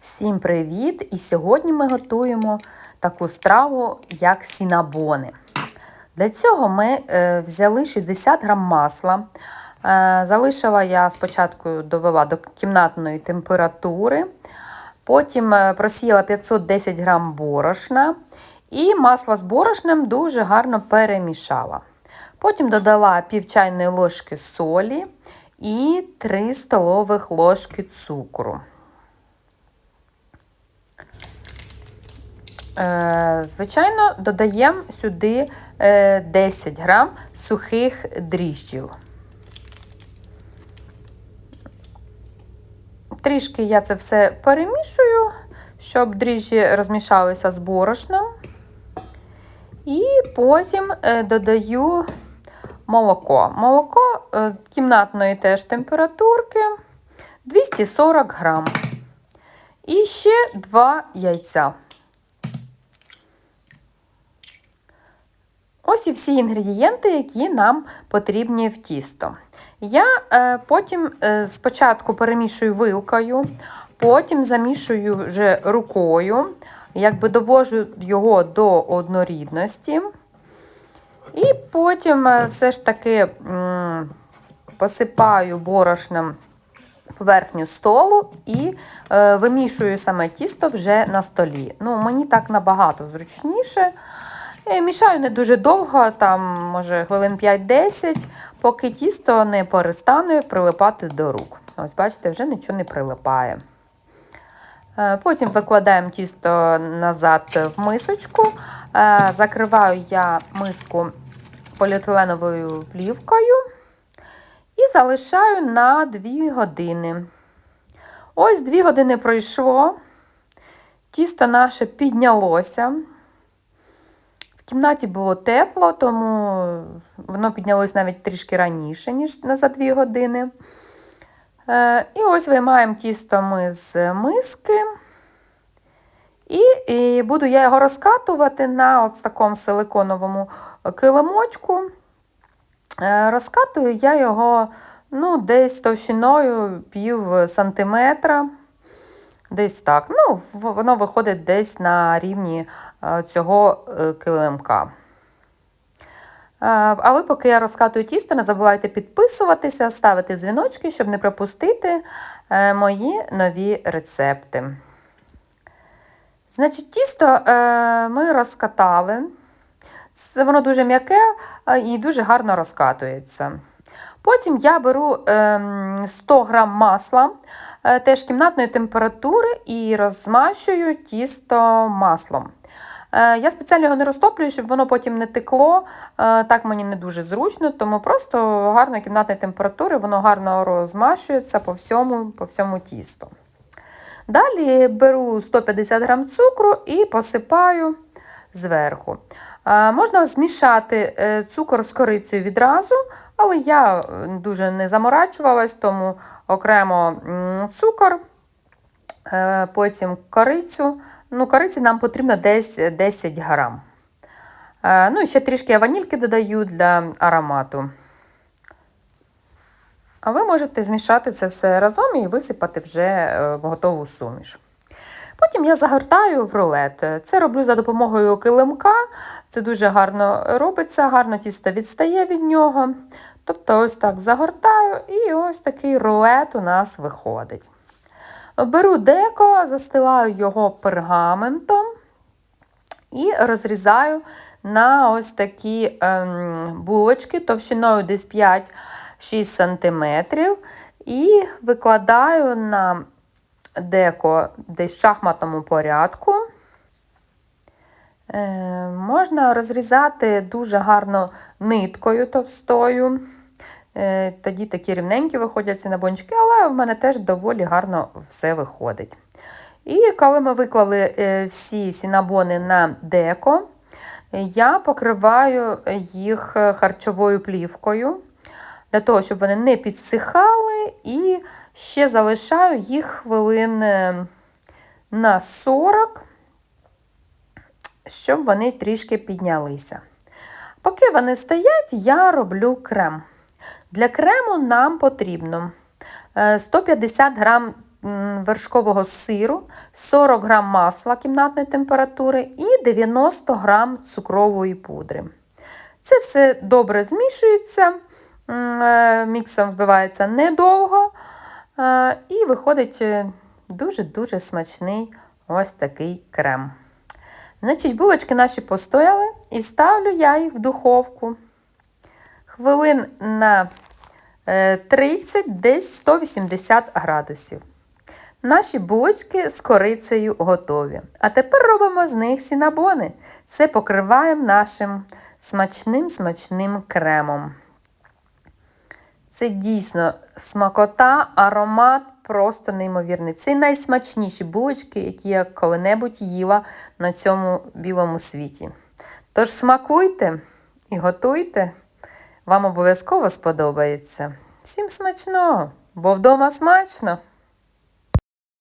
Всім привіт! І сьогодні ми готуємо таку страву, як сінабони. Для цього ми е, взяли 60 грам масла. Е, залишила я спочатку довела до кімнатної температури, потім е, просіяла 510 грам борошна і масло з борошнем дуже гарно перемішала. Потім додала пів чайної ложки солі і 3 столових ложки цукру. Звичайно, додаємо сюди е, 10 грам сухих дріжджів. Трішки я це все перемішую, щоб дріжджі розмішалися з борошном. І потім е, додаю молоко. Молоко е, кімнатної теж температурки 240 грам. І ще 2 яйця. Ось і всі інгредієнти, які нам потрібні в тісто. Я е, потім е, спочатку перемішую вилкою, потім замішую вже рукою, якби довожу його до однорідності. І потім е, все ж таки посипаю борошном поверхню столу і вимішую саме тісто вже на столі. Ну, Мені так набагато зручніше. І Мішаю не дуже довго, там, може, хвилин 5-10, поки тісто не перестане прилипати до рук. Ось, бачите, вже нічого не прилипає. Е, Потім викладаємо тісто назад в мисочку. Е, Закриваю я миску поліетиленовою плівкою і залишаю на 2 години. Ось 2 години пройшло, тісто наше піднялося. Кімнаті було тепло, тому воно піднялось навіть трішки раніше, ніж за 2 години. Е, І ось виймаємо тісто ми з миски. І, і буду я його розкатувати на от такому силиконовому килимочку. Е, Розкатую я його ну, десь товщиною пів сантиметра. Десь так. Ну, Воно виходить десь на рівні е, цього е, килимка. Е, А ви, поки я розкатую тісто, не забувайте підписуватися, ставити дзвіночки, щоб не пропустити мої нові рецепти. Значить, тісто ми розкатали. Воно дуже м'яке і дуже гарно розкатується. Потім я беру 100 г масла, теж кімнатної температури, і розмащую тісто маслом. Я спеціально його не розтоплюю, щоб воно потім не текло. Так мені не дуже зручно, тому просто гарної кімнатної температури, воно гарно розмащується по всьому, по всьому тісту. Далі беру 150 г цукру і посипаю зверху. Можна змішати цукор з корицею відразу, але я дуже не заморачувалась, тому окремо цукор, потім корицю. Ну, Кориці нам потрібно десь 10 грам. Ну і ще трішки ванільки додаю для аромату. А ви можете змішати це все разом і висипати вже готову суміш. Потім я загортаю в рулет. Це роблю за допомогою килимка. Це дуже гарно робиться, гарно тісто відстає від нього. Тобто, ось так загортаю, і ось такий рулет у нас виходить. Беру деко, застилаю його пергаментом і розрізаю на ось такі ем, булочки товщиною десь 5-6 см. І викладаю на деко десь в шахматному порядку. Е, Можна розрізати дуже гарно ниткою товстою. Е, Тоді такі рівненькі виходять ці набончики, але в мене теж доволі гарно все виходить. І коли ми виклали е, всі сінабони на деко, я покриваю їх харчовою плівкою, для того, щоб вони не підсихали, і ще залишаю їх хвилин е, на 40, щоб вони трішки піднялися. Поки вони стоять, я роблю крем. Для крему нам потрібно 150 грам вершкового сиру, 40 г масла кімнатної температури і 90 г цукрової пудри. Це все добре змішується, е, міксом вбивається недовго е, і виходить е, дуже-дуже смачний ось такий крем. Значить, булочки наші постояли і ставлю я їх в духовку. Хвилин на е, 30, десь 180 градусів. Наші булочки з корицею готові. А тепер робимо з них сінабони. Це покриваємо нашим смачним-смачним кремом. Це дійсно смакота, аромат просто неймовірний. Це найсмачніші булочки, які я коли-небудь їла на цьому білому світі. Тож смакуйте і готуйте, вам обов'язково сподобається. Всім смачного, бо вдома смачно!